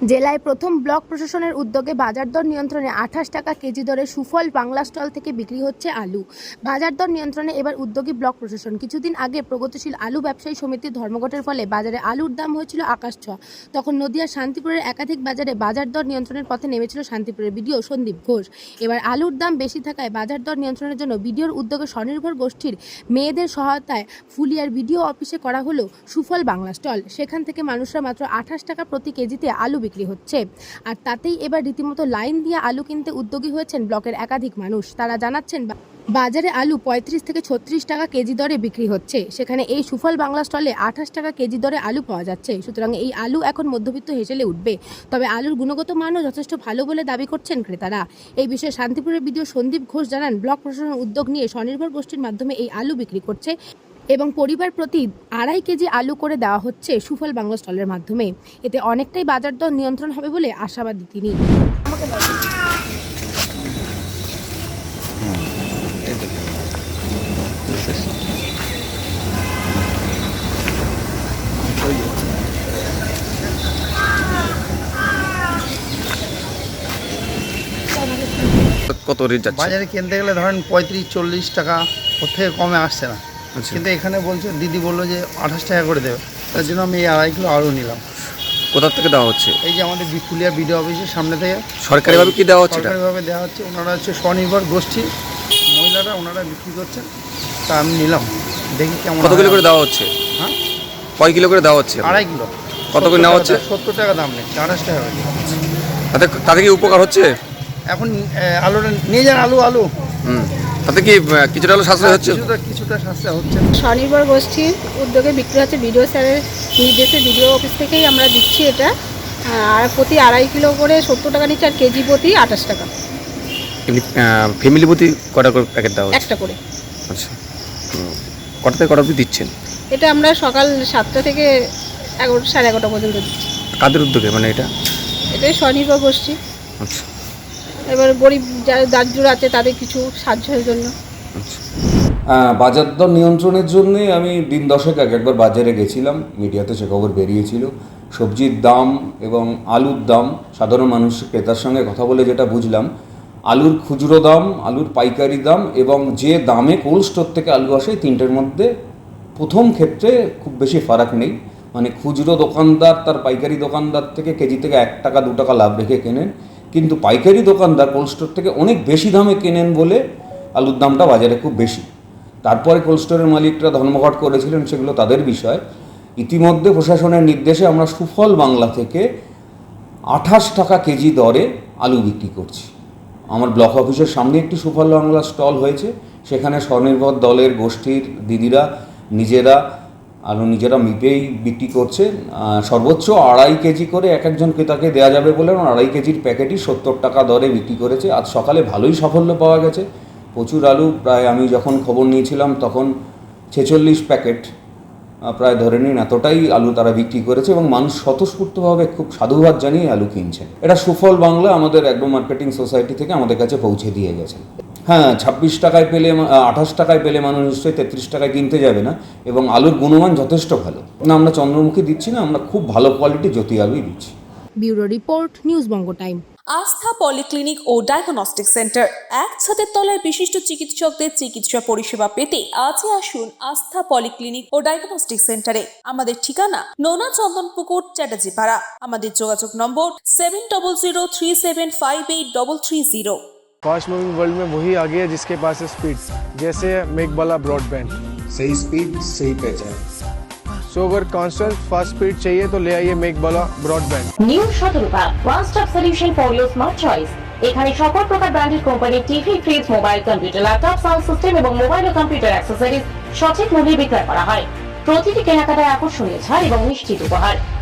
জেলায় প্রথম ব্লক প্রশাসনের উদ্যোগে বাজার দর নিয়ন্ত্রণে আঠাশ টাকা কেজি দরে সুফল বাংলা স্টল থেকে বিক্রি হচ্ছে আলু। বাজার দর নিয়ন্ত্রণে এবার উদ্যোগী ব্লক প্রশাসন। কিছুদিন আগে প্রগতিশীল আলু ব্যবসায়ী সমিতির ধর্মঘটের ফলে বাজারে আলুর দাম হয়েছিল আকাশ ছোঁয়া। তখন নদিয়ার শান্তিপুরের একাধিক বাজারে বাজার দর নিয়ন্ত্রণের পথে নেমেছিল শান্তিপুরের বিডিও সন্দীপ ঘোষ। এবার আলুর দাম বেশি থাকায় বাজার দর নিয়ন্ত্রণের জন্য বিডিওর উদ্যোগে স্বনির্ভর গোষ্ঠীর মেয়েদের সহায়তায় ফুলিয়ার বিডিও অফিসে করা হলো সুফল বাংলা স্টল। সেখান থেকে মানুষরা মাত্র আঠাশ টাকা প্রতি কেজিতে আলু বিক্রি হচ্ছে। আর তাতেই এবার রীতিমতো লাইন দিয়ে আলু কিনতে উদ্যোগী হয়েছেন ব্লকের একাধিক মানুষ। তারা জানাচ্ছেন বাজারে আলু পঁয়ত্রিশ থেকে ছত্রিশ টাকা কেজি দরে বিক্রি হচ্ছে। সেখানে এই সুফল বাংলা স্টলে আঠাশ টাকা কেজি দরে আলু পাওয়া যাচ্ছে। সুতরাং এই আলু এখন মধ্যবিত্ত হেসেলে উঠবে। তবে আলুর গুণগত মানও যথেষ্ট ভালো বলে দাবি করছেন ক্রেতারা। এই বিষয়ে শান্তিপুরের বিডিও সন্দীপ ঘোষ জানান, ব্লক প্রশাসনের উদ্যোগ নিয়ে স্বনির্ভর গোষ্ঠীর মাধ্যমে এই আলু বিক্রি করছে। এবং পরিবার প্রতি আড়াই কেজি আলু করে দেওয়া হচ্ছে সুফল বাংলা স্টলের মাধ্যমে। এতে অনেকটাই বাজার দর নিয়ন্ত্রণ হবে বলে আশাবাদী তিনি। কত রেট যাচ্ছে? বাজারে কিনতে গেলে ধরেন পঁয়ত্রিশ চল্লিশ টাকা ওর থেকে কমে আসছে না। কিন্তু এখানে বলছে দিদি বলল যে আঠাশ টাকা করে দেবে। তার জন্য আমি এই আড়াই কিলো আলু নিলাম। কোথা থেকে দেওয়া হচ্ছে? এই যে আমাদের বিপুলিয়া বিডিও অফিসের সামনে থেকে। সরকারিভাবে কি দেওয়া হচ্ছে সরকারিভাবে দেওয়া হচ্ছে। ওনারা হচ্ছে স্বনির্ভর গোষ্ঠী। মহিলারা ওনারা বিক্রি করছেন। তা আমি নিলাম। দেখি কেমন কত কিলো করে দেওয়া হচ্ছে? হ্যাঁ? কয় কিলো করে দেওয়া হচ্ছে? আড়াই কিলো। কত করে নেওয়া হচ্ছে? সত্তর টাকা দাম নেই। আঠাশ টাকা। তাতে তাতে কি উপকার হচ্ছে? এখন আলুটা নিয়ে যান আলু আলু। হুম। তাতে কি কিছুটা হলো সাশ্রয় হচ্ছে? কিছুটা কিছুটা সাশ্রয় হচ্ছে। স্বনির্ভর গোষ্ঠীর উদ্যোগে বিক্রি হচ্ছে বিডিও স্যারের নির্দেশে বিডিও অফিস থেকেই আমরা দিচ্ছি এটা। আর প্রতি আড়াই কিলো করে সত্তর টাকা নিচ্ছে আর কেজি প্রতি আঠাশ টাকা। এমনি ফ্যামিলি প্রতি কটা করে প্যাকেট দেওয়া একটা করে। আচ্ছা। হুম। কটা থেকে কটা অবধি দিচ্ছেন? এটা আমরা সকাল সাতটা থেকে এগারোটা সাড়ে এগারোটা পর্যন্ত দিচ্ছি। কাদের উদ্যোগে মানে এটা? এটাই স্বনির্ভর গোষ্ঠী। আচ্ছা। এবার গরিব যারা দার্জুর আছে তাদের কিছু সাহায্যের জন্য। আচ্ছা। বাজার দর নিয়ন্ত্রণের জন্যে আমি দিন দশেক আগে একবার বাজারে গেছিলাম। মিডিয়াতে সে খবর বেরিয়েছিল। সবজির দাম এবং আলুর দাম, সাধারণ মানুষ ক্রেতার সঙ্গে কথা বলে যেটা বুঝলাম, আলুর খুচরো দাম, আলুর পাইকারি দাম এবং যে দামে কোল্ড স্টোর থেকে আলু আসে তিনটের মধ্যে প্রথম ক্ষেত্রে খুব বেশি ফারাক নেই। মানে খুচরো দোকানদার তার পাইকারি দোকানদার থেকে কেজি থেকে এক টাকা, দু টাকা লাভ রেখে কেনেন। কিন্তু পাইকারি দোকানদার কোল্ড স্টোর থেকে অনেক বেশি দামে কেনেন বলে আলুর দামটা বাজারে খুব বেশি। তারপরে কোল্ড স্টোরের মালিকরা ধর্মঘট করেছিলেন সেগুলো তাদের বিষয়। ইতিমধ্যে প্রশাসনের নির্দেশে আমরা সুফল বাংলা থেকে আঠাশ টাকা কেজি দরে আলু বিক্রি করছি। আমার ব্লক অফিসের সামনে একটি সুফল বাংলা স্টল হয়েছে। সেখানে স্বনির্ভর দলের গোষ্ঠীর দিদিরা, নিজেরা আলু নিজেরা মিপেই বিক্রি করছে। সর্বোচ্চ আড়াই কেজি করে এক একজন ক্রেতাকে দেওয়া যাবে বলে আড়াই কেজির প্যাকেটই সত্তর টাকা দরে বিক্রি করেছে। আজ সকালে ভালোই সাফল্য পাওয়া গেছে। প্রচুর আলু প্রায় আমি যখন খবর নিয়েছিলাম তখন ছেচল্লিশ প্যাকেট প্রায় ধরে নিন এতটাই আলু তারা বিক্রি করেছে এবং মানুষ স্বতঃস্ফূর্তভাবে খুব সাধুবাদ জানিয়ে আলু কিনছেন। এটা সুফল বাংলা আমাদের অ্যাগ্রো মার্কেটিং সোসাইটি থেকে আমাদের কাছে পৌঁছে দিয়ে গেছে। হ্যাঁ ছাব্বিশ টাকায় পেলে আঠাশ টাকায় পেলে মানুষ নিশ্চয়ই তেত্রিশ টাকায় কিনতে যাবে না এবং আলুর গুণমান যথেষ্ট ভালো। না আমরা চন্দ্রমুখী দিচ্ছি না আমরা খুব ভালো কোয়ালিটি জ্যোতি আলুই দিচ্ছি। Bureau report news Banga time. Astha polyclinic ও ডায়াগনস্টিক সেন্টার। এক ছাদের তলায় বিশিষ্ট চিকিৎসকদের চিকিৎসা পরিষেবা পেতে আজই আসুন আস্থা পলিক্লিনিক ও ডায়াগনস্টিক সেন্টারে। আমাদের ঠিকানা নোনা চন্দনপুকুর চ্যাটার্জিপাড়া। আমাদের যোগাযোগ নম্বর seven double zero three seven five eight double three zero fast moving world में वही आगे है जिसके पास है स्पीड जैसे मेक वाला ब्रॉडबैंड सही स्पीड सही पहचान सो अगर कांस्टेंट फास्ट स्पीड चाहिए तो ले आइए मेक वाला broadband new Shatarupa one stop solution for your smart choice এখানে সকল প্রকার ব্র্যান্ডেড কোম্পানির TV fridge mobile computer laptop sound system এবং মোবাইল ও কম্পিউটার অ্যাক্সেসরিজ সঠিক মূল্যে বিক্রয় করা হয় প্রতিটি কেনাকাটায় আকর্ষণীয় ছাড় এবং নিশ্চিত উপহার